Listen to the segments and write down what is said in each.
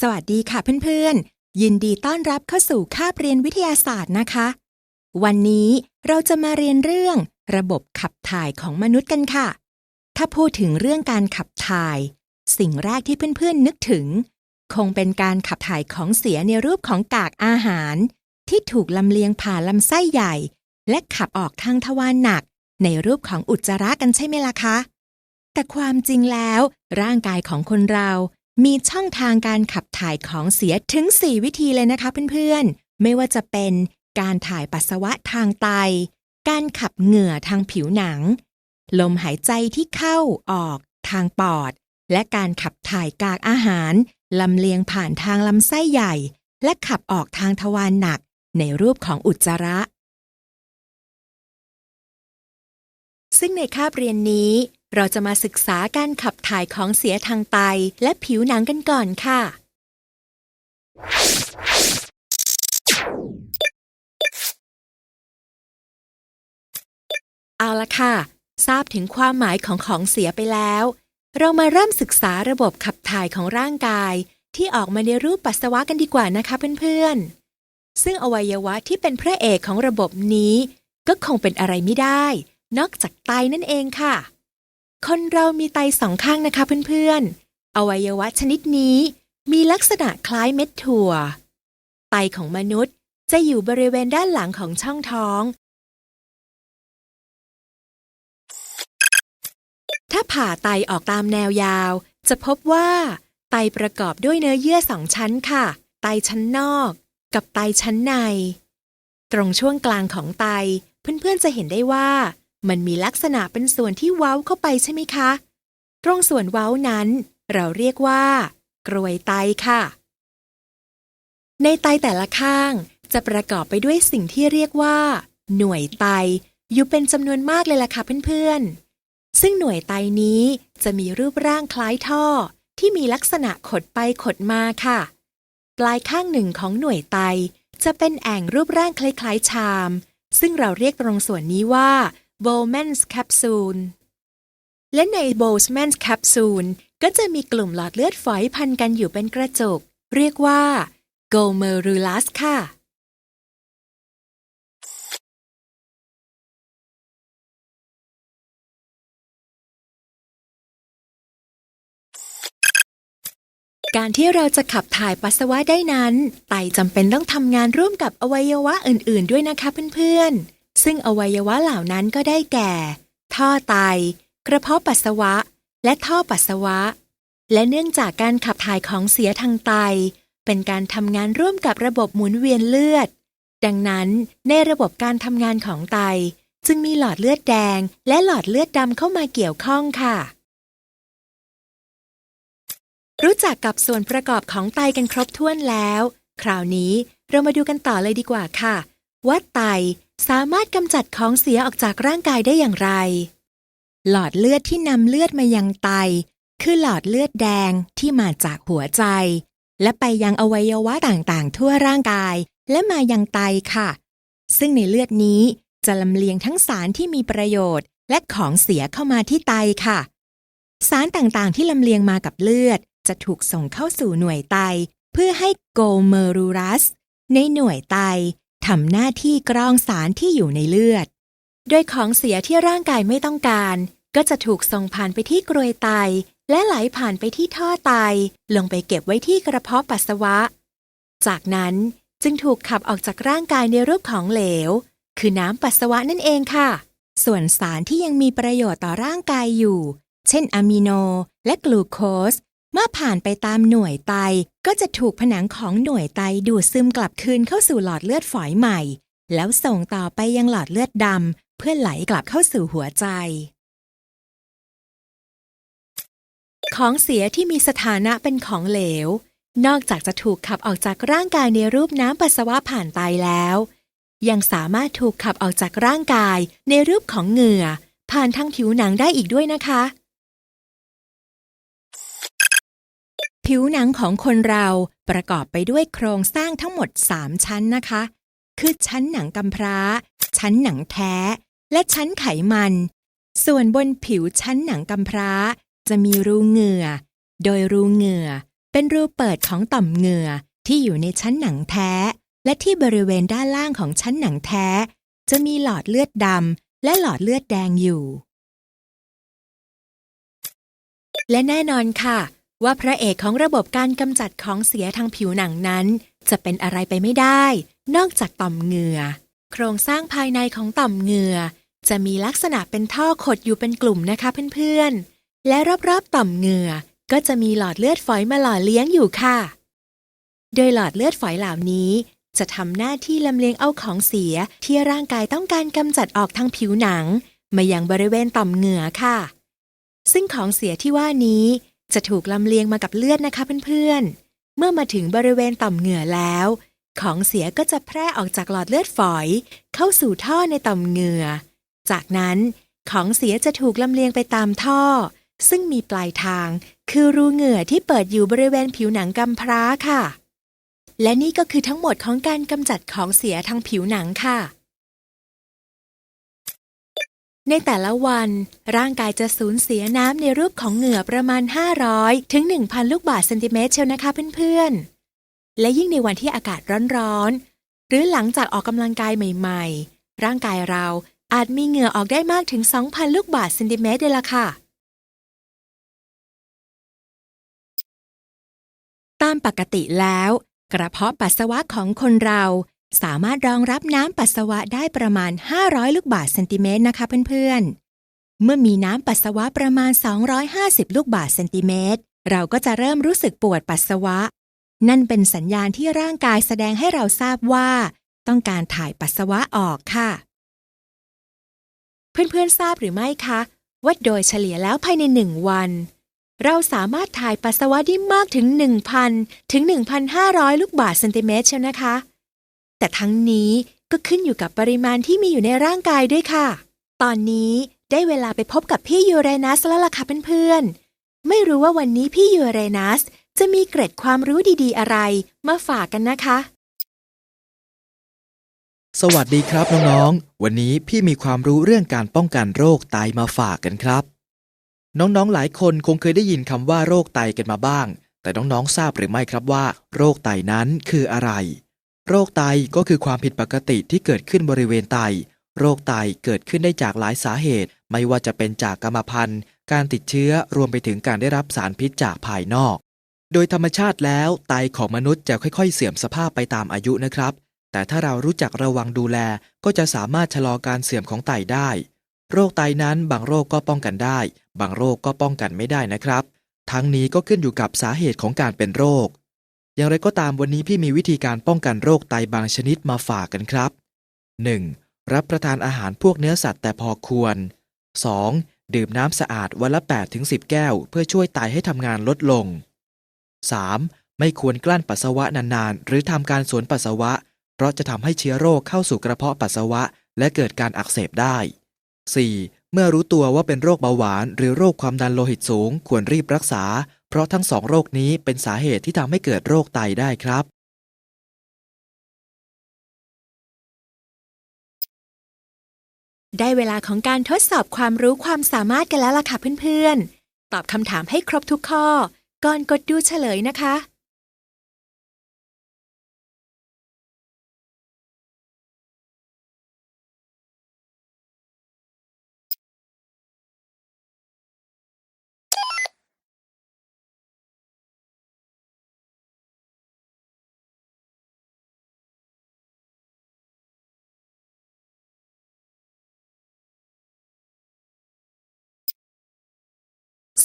สวัสดีค่ะเพื่อนๆ ยินดีต้อนรับเข้าสู่คาบเรียนวิทยาศาสตร์นะคะ วันนี้เราจะมาเรียนเรื่องระบบขับถ่ายของมนุษย์กันค่ะ ถ้าพูดถึงเรื่องการขับถ่าย สิ่งแรกที่เพื่อนๆนึกถึง คงเป็นการขับถ่ายของเสียในรูปของกากอาหาร ที่ถูกลำเลียงผ่านลำไส้ใหญ่ และขับออกทางทวารหนัก ในรูปของอุจจาระกันใช่ไหมล่ะคะ แต่ความจริงแล้ว ร่างกายของคนเรา มีช่องทางการขับถ่ายของเสียถึง 4 วิธีเลยนะคะเพื่อนๆ ไม่ว่าจะเป็นการถ่ายปัสสาวะทางไต การขับเหงื่อทางผิวหนัง ลมหายใจที่เข้าออกทางปอด และการขับถ่ายกากอาหารลำเลียงผ่านทางลำไส้ใหญ่ และขับออกทางทวารหนักในรูปของอุจจาระ ซึ่งในคาบเรียนนี้ เราจะมาศึกษาการขับถ่ายของเสียทางไตและผิวหนังกันก่อนค่ะ เอาละค่ะ ทราบถึงความหมายของของเสียไปแล้ว เรามาเริ่มศึกษาระบบขับถ่ายของร่างกาย ที่ออกมาในรูปปัสสาวะกันดีกว่านะคะเพื่อนๆ ซึ่งอวัยวะที่เป็นพระเอกของระบบนี้ ก็คงเป็นอะไรไม่ได้ นอกจากไตนั่นเองค่ะ คนเรามีไตสองข้างนะคะเพื่อนๆ อวัยวะชนิดนี้มีลักษณะคล้ายเม็ดถั่ว ไตของมนุษย์จะอยู่บริเวณด้านหลังของช่องท้อง ถ้าผ่าไตออกตามแนวยาว จะพบว่า ไตประกอบด้วยเนื้อเยื่อสองชั้นค่ะ ไตชั้นนอก กับไตชั้นใน ตรงช่วงกลางของไตเพื่อนๆจะเห็นได้ว่า มันมีลักษณะเป็นส่วนที่เว้าเข้าไปใช่ไหมคะ ตรงส่วนเว้านั้น เราเรียกว่า กรวยไตค่ะ ในไตแต่ละข้างจะประกอบไปด้วยสิ่งที่เรียกว่า หน่วยไตอยู่เป็นจำนวนมากเลยล่ะค่ะเพื่อนๆ ซึ่งหน่วยไตนี้จะมีรูปร่างคล้ายท่อ ที่มีลักษณะขดไปขดมาค่ะ ปลายข้างหนึ่งของหน่วยไตจะเป็นแอ่งรูปร่างคล้ายๆชาม ซึ่งเราเรียกตรงส่วนนี้ว่า Bowman's capsule และใน Bowman's capsule ก็จะมีกลุ่มหลอดเลือดฝอยพันกันอยู่เป็นกระจก เรียกว่า glomerulus ค่ะการที่เราจะขับถ่ายปัสสาวะได้นั้น ไตจำเป็นต้องทำงานร่วมกับอวัยวะอื่น ๆ ด้วยนะคะเพื่อน ๆ ซึ่งอวัยวะเหล่านั้นก็ได้แก่ ท่อไต กระเพาะปัสสาวะ และท่อปัสสาวะ และเนื่องจากการขับถ่ายของเสียทางไต เป็นการทำงานร่วมกับระบบหมุนเวียนเลือด ดังนั้นในระบบการทำงานของไต จึงมีหลอดเลือดแดง และหลอดเลือดดำเข้ามาเกี่ยวข้องค่ะ รู้จักกับส่วนประกอบของไตกันครบถ้วนแล้ว คราวนี้เรามาดูกันต่อเลยดีกว่าค่ะว่าไต สามารถกำจัดของเสียออกจากร่างกายได้อย่างไร หลอดเลือดที่นำเลือดมายังไต คือหลอดเลือดแดงที่มาจากหัวใจ และไปยังอวัยวะต่างๆ ทั่วร่างกาย และมายังไตค่ะ ซึ่งในเลือดนี้จะลำเลียงทั้งสารที่มีประโยชน์ และของเสียเข้ามาที่ไตค่ะ สารต่างๆ ที่ลำเลียงมากับเลือด จะถูกส่งเข้าสู่หน่วยไต เพื่อให้โกเมรูรัส ในหน่วยไต ทำหน้าที่กรองสารที่อยู่ในเลือด โดยของเสียที่ร่างกายไม่ต้องการ ก็จะถูกส่งผ่านไปที่กรวยไต และไหลผ่านไปที่ท่อไต ลงไปเก็บไว้ที่กระเพาะปัสสาวะ จากนั้นจึงถูกขับออกจากร่างกายในรูปของเหลว คือน้ำปัสสาวะนั่นเองค่ะ ส่วนสารที่ยังมีประโยชน์ต่อร่างกายอยู่ เช่นอะมิโนและกลูโคส เมื่อผ่านไปตามหน่วยไต ก็จะถูกผนังของหน่วยไตดูดซึมกลับคืนเข้าสู่หลอดเลือดฝอยใหม่ แล้วส่งต่อไปยังหลอดเลือดดำเพื่อไหลกลับเข้าสู่หัวใจ ของเสียที่มีสถานะเป็นของเหลว นอกจากจะถูกขับออกจากร่างกายในรูปน้ำปัสสาวะผ่านไตแล้ว ยังสามารถถูกขับออกจากร่างกายในรูปของเหงื่อ ผ่านทางผิวหนังได้อีกด้วยนะคะ ผิวหนังของคนเราประกอบไปด้วยโครงสร้างทั้งหมด 3 ชั้นนะคะ คือชั้นหนังกำพร้า ชั้นหนังแท้ และชั้นไขมัน ส่วนบนผิวชั้นหนังกำพร้า จะมีรูเหงื่อ โดยรูเหงื่อ เป็นรูเปิดของต่อมเหงื่อที่อยู่ในชั้นหนังแท้ และที่บริเวณด้านล่างของชั้นหนังแท้ จะมีหลอดเลือดดำและหลอดเลือดแดงอยู่ และแน่นอนค่ะ ว่าพระเอกของระบบการกำจัดของเสียทางผิวหนังนั้น จะเป็นอะไรไปไม่ได้ นอกจากต่อมเหงื่อ โครงสร้างภายในของต่อมเหงื่อ จะมีลักษณะเป็นท่อขดอยู่เป็นกลุ่มนะคะเพื่อนๆ และรอบๆต่อมเหงื่อ ก็จะมีหลอดเลือดฝอยมาหล่อเลี้ยงอยู่ค่ะ โดยหลอดเลือดฝอยเหล่านี้ จะทำหน้าที่ลำเลียงเอาของเสียที่ร่างกายต้องการกำจัดออกทางผิวหนัง มายังบริเวณต่อมเหงื่อค่ะ ซึ่งของเสียที่ว่านี้ จะถูกลำเลียงมากับเลือดนะคะเพื่อนๆ เมื่อมาถึงบริเวณต่อมเหงื่อแล้ว ของเสียก็จะแพร่ออกจากหลอดเลือดฝอย เข้าสู่ท่อในต่อมเหงื่อ จากนั้นของเสียจะถูกลำเลียงไปตามท่อ ซึ่งมีปลายทาง คือรูเหงื่อที่เปิดอยู่บริเวณผิวหนังกำพร้าค่ะ และนี่ก็คือทั้งหมดของการกำจัดของเสียทางผิวหนังค่ะ ในแต่ละวัน ร่างกายจะสูญเสียน้ำในรูปของเหงื่อประมาณ 500 ถึง 1,000 ลูกบาศก์เซนติเมตรเชียวนะคะเพื่อนๆ และยิ่งในวันที่อากาศร้อนๆ หรือหลังจากออกกำลังกายใหม่ๆ ร่างกายเราอาจมีเหงื่อออกได้มากถึง 2,000 ลูกบาศก์เซนติเมตรเลยล่ะค่ะ ตามปกติแล้ว กระเพาะปัสสาวะของคนเรา สามารถรองรับน้ำปัสสาวะได้ประมาณ 500 ลูกบาศก์เซนติเมตรนะคะเพื่อนๆ เมื่อมีน้ำปัสสาวะประมาณ 250 ลูกบาศก์เซนติเมตร เราก็จะเริ่มรู้สึกปวดปัสสาวะ นั่นเป็นสัญญาณที่ร่างกายแสดงให้เราทราบว่า ต้องการถ่ายปัสสาวะออกค่ะ เพื่อนๆทราบหรือไม่คะว่าโดยเฉลี่ยแล้วภายในหนึ่งวัน เราสามารถถ่ายปัสสาวะได้มากถึง 1,000 ถึง 1,500 ลูกบาศก์เซนติเมตรเชียวนะคะ แต่ทั้งนี้ก็ขึ้นอยู่กับปริมาณที่มีอยู่ในร่างกายด้วยค่ะ ตอนนี้ได้เวลาไปพบกับพี่ยูเรนัสแล้วล่ะค่ะเพื่อนๆ ไม่รู้ว่าวันนี้พี่ยูเรนัสจะมีเกร็ดความรู้ดีๆ อะไรมาฝากกันนะคะ สวัสดีครับน้องๆ วันนี้พี่มีความรู้เรื่องการป้องกันโรคไตมาฝากกันครับ น้องๆ หลายคนคงเคยได้ยินคำว่าโรคไตกันมาบ้าง แต่น้องๆ ทราบหรือไม่ครับว่า โรคไตนั้นคืออะไร โรคไตก็คือความผิดปกติที่เกิดขึ้นบริเวณไต โรคไตเกิดขึ้นได้จากหลายสาเหตุ ไม่ว่าจะเป็นจากกรรมพันธุ์ การติดเชื้อรวมไปถึงการได้รับสารพิษจากภายนอก โดยธรรมชาติแล้วไตของมนุษย์จะค่อยๆ เสื่อมสภาพไปตามอายุนะครับ แต่ถ้าเรารู้จักระวังดูแลก็จะสามารถชะลอการเสื่อมของไตได้ โรคไตนั้นบางโรคก็ป้องกันได้ บางโรคก็ป้องกันไม่ได้นะครับ ทั้งนี้ก็ขึ้นอยู่กับสาเหตุของการเป็นโรค อย่างไรก็ตามวันนี้พี่มีวิธีการป้องกันโรคไตบางชนิดมาฝากกันครับ 1. รับประทานอาหารพวกเนื้อสัตว์แต่พอควร 2. ดื่มน้ำสะอาดวันละ 8-10 แก้ว เพื่อช่วยไตให้ทำงานลดลง 3. ไม่ควรกลั้นปัสสาวะนานๆ หรือทำการสวนปัสสาวะ เพราะจะทำให้เชื้อโรคเข้าสู่กระเพาะปัสสาวะ และเกิดการอักเสบได้ 4. เมื่อรู้ตัวว่าเป็นโรคเบาหวาน หรือโรคความดันโลหิตสูง ควรรีบรักษา เพราะทั้งสองโรคนี้เป็นสาเหตุที่ทำให้เกิดโรคไตได้ครับ ได้เวลาของการทดสอบความรู้ความสามารถกันแล้วล่ะค่ะเพื่อนๆ ตอบคำถามให้ครบทุกข้อ ก่อนกดดูเฉลยนะคะ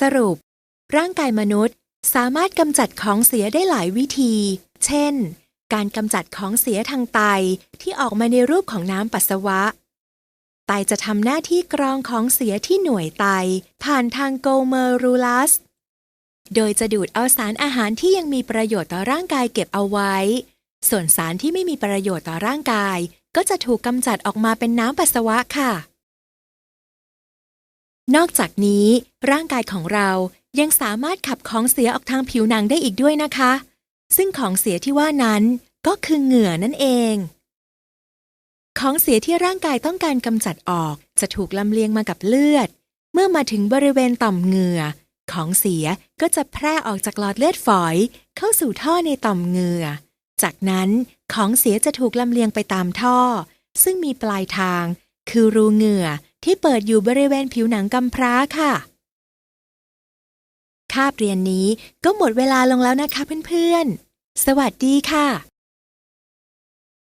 สรุป ร่างกายมนุษย์สามารถกำจัดของเสียได้หลายวิธี เช่น การกำจัดของเสียทางไตที่ออกมาในรูปของน้ำปัสสาวะ ไตจะทำหน้าที่กรองของเสียที่หน่วยไต ผ่านทางโกลเมอรูลัส โดยจะดูดเอาสารอาหารที่ยังมีประโยชน์ต่อร่างกายเก็บเอาไว้ ส่วนสารที่ไม่มีประโยชน์ต่อร่างกาย ก็จะถูกกำจัดออกมาเป็นน้ำปัสสาวะค่ะ นอกจากนี้ ร่างกายของเรายังสามารถขับของเสียออกทางผิวหนังได้อีกด้วยนะคะ ซึ่งของเสียที่ว่านั้นก็คือเหงื่อนั่นเอง ของเสียที่ร่างกายต้องการกำจัดออก จะถูกลำเลียงมากับเลือด เมื่อมาถึงบริเวณต่อมเหงื่อ ของเสียก็จะแพร่ออกจากหลอดเลือดฝอย เข้าสู่ท่อในต่อมเหงื่อ จากนั้นของเสียจะถูกลำเลียงไปตามท่อ ซึ่งมีปลายทาง คือรูเหงื่อ ที่เปิดอยู่บริเวณผิวหนังกำพร้าค่ะคาบเรียนนี้ก็หมดเวลาลงแล้วนะคะเพื่อนๆ สวัสดีค่ะ